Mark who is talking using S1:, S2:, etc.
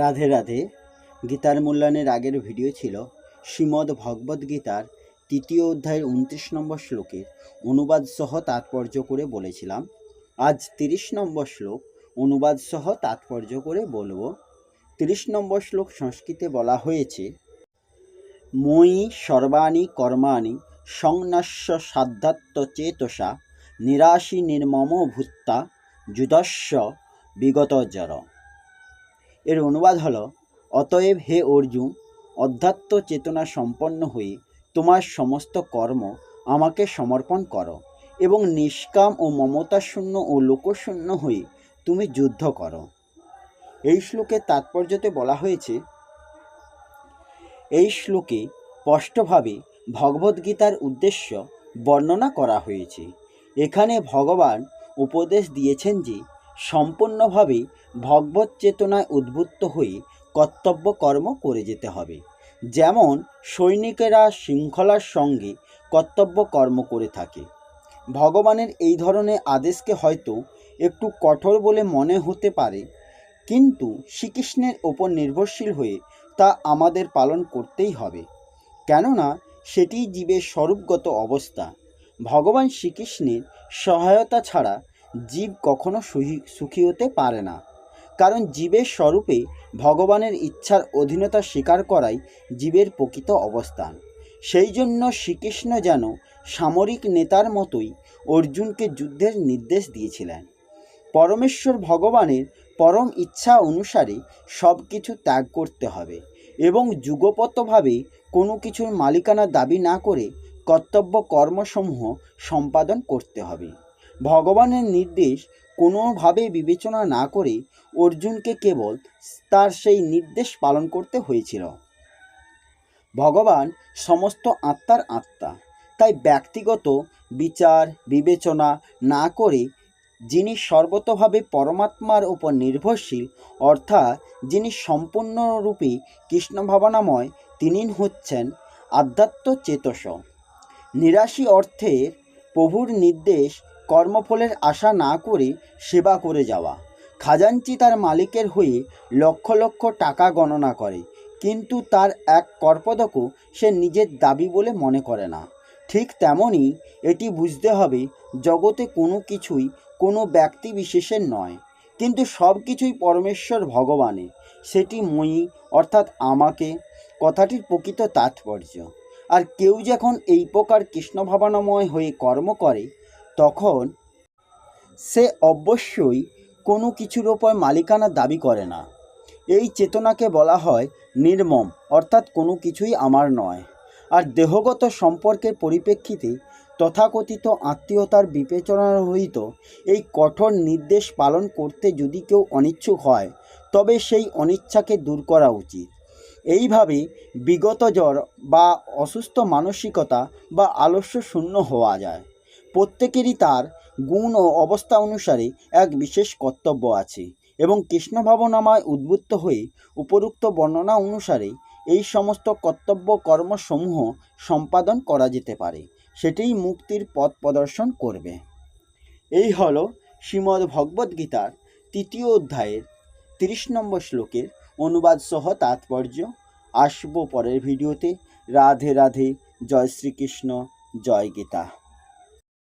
S1: রাধে রাধে। গীতার মূল্যায়নের আগের ভিডিও ছিল শ্রীমদ্ ভগবদ্ গীতার তৃতীয় অধ্যায়ের উনত্রিশ নম্বর শ্লোকের অনুবাদ সহ তাৎপর্য করে বলেছিলাম। আজ তিরিশ নম্বর শ্লোক, অনুবাদ সহ তাৎপর্য করে বলব। তিরিশ নম্বর শ্লোক সংস্কৃতে বলা হয়েছে, মই সর্বাণি কর্মাণি সংনাস্য সাধ্যাত্ম চেতসা নিরাশি নির্মম ভূত্তা যুদস্য বিগত জড়। এর অনুবাদ হলো, অতএব হে অর্জুন, অধ্যাত্ম চেতনা সম্পন্ন হয়ে তোমার সমস্ত কর্ম আমাকে সমর্পণ করো এবং নিষ্কাম ও মমতাশূন্য ও লোকশূন্য হয়ে তুমি যুদ্ধ করো। এই শ্লোকের তাৎপর্যতে বলা হয়েছে, এই শ্লোকে স্পষ্টভাবে ভগবদ্গীতার উদ্দেশ্য বর্ণনা করা হয়েছে। এখানে ভগবান উপদেশ দিয়েছেন যে সম্পূর্ণভাবে ভগবত চেতনায় উদ্বুদ্ধ হয়ে কর্তব্য কর্ম করে যেতে হবে। যেমন সৈনিকেরা শৃঙ্খলার সঙ্গে কর্তব্য কর্ম করে থাকে। ভগবানের এই ধরনের আদেশকে হয়তো একটু কঠোর বলে মনে হতে পারে, কিন্তু শ্রীকৃষ্ণের ওপর নির্ভরশীল হয়ে তা আমাদের পালন করতেই হবে। কেননা সেটি জীবের স্বরূপগত অবস্থা। ভগবান শ্রীকৃষ্ণের সহায়তা ছাড়া জীব কখনো সুখী হতে পারে না। কারণ জীবের স্বরূপে ভগবানের ইচ্ছার অধীনতা স্বীকার করাই জীবের প্রকৃত অবস্থান। সেই জন্য শ্রীকৃষ্ণ যেন সামরিক নেতার মতোই অর্জুনকে যুদ্ধের নির্দেশ দিয়েছিলেন। পরমেশ্বর ভগবানের পরম ইচ্ছা অনুসারে সব কিছু ত্যাগ করতে হবে এবং যুগপতভাবে কোনো কিছুর মালিকানা দাবি না করে কর্তব্য কর্মসমূহ সম্পাদন করতে হবে। ভগবানের নির্দেশ কোনোভাবে বিবেচনা না করে অর্জুনকে কেবল তার সেই নির্দেশ পালন করতে হয়েছিল। ভগবান সমস্ত আত্মার আত্মা, তাই ব্যক্তিগত বিচার, বিবেচনা না করে যিনি সর্বতভাবে পরমাত্মার উপর নির্ভরশীল, অর্থাৎ যিনি সম্পূর্ণরূপে কৃষ্ণ ভাবনাময় তিনি হচ্ছেন আধ্যাত্ম চেতস নিরাশি অর্থের প্রভুর নির্দেশ কর্মফলের আশা না করে সেবা করে যাওয়া। খাজাঞ্চি তার মালিকের হয়ে লক্ষ লক্ষ টাকা গণনা করে, কিন্তু তার এক কর্পদকও সে নিজের দাবি বলে মনে করে না। ঠিক তেমনই এটি বুঝতে হবে, জগতে কোনো কিছুই কোনো ব্যক্তি বিশেষের নয়, কিন্তু সব কিছুই পরমেশ্বর ভগবানে সেটি মই, অর্থাৎ আমাকে, কথাটির প্রকৃত তাৎপর্য। আর কেউ যখন এই প্রকার কৃষ্ণ ভাবনাময় হয়ে কর্ম করে তখন সে অবশ্যই কোনো কিছুর ওপর মালিকানা দাবি করে না। এই চেতনাকে বলা হয় নির্মম, অর্থাৎ কোনো কিছুই আমার নয়। আর দেহগত সম্পর্কের পরিপ্রেক্ষিতে তথাকথিত আত্মীয়তার বিবেচনা রহিত এই কঠোর নির্দেশ পালন করতে যদি কেউ অনিচ্ছুক হয়, তবে সেই অনিচ্ছাকে দূর করা উচিত। এইভাবে বিগত জ্বর বা অসুস্থ মানসিকতা বা আলস্য শূন্য হওয়া যায়। প্রত্যেকেরই তার গুণ ও অবস্থা অনুসারে এক বিশেষ কর্তব্য আছে এবং কৃষ্ণ ভাবনামায় উদ্বুদ্ধ হয়ে উপরুক্ত বর্ণনা অনুসারে এই সমস্ত কর্তব্য কর্মসমূহ সম্পাদন করা যেতে পারে। সেটিই মুক্তির পথ প্রদর্শন করবে। এই হলো শ্রীমদ্ ভগবদ্গীতার তৃতীয় অধ্যায়ের তিরিশ নম্বর শ্লোকের অনুবাদ সহ তাৎপর্য। আসব পরের ভিডিওতে। রাধে রাধে। জয় শ্রীকৃষ্ণ। জয় গীতা।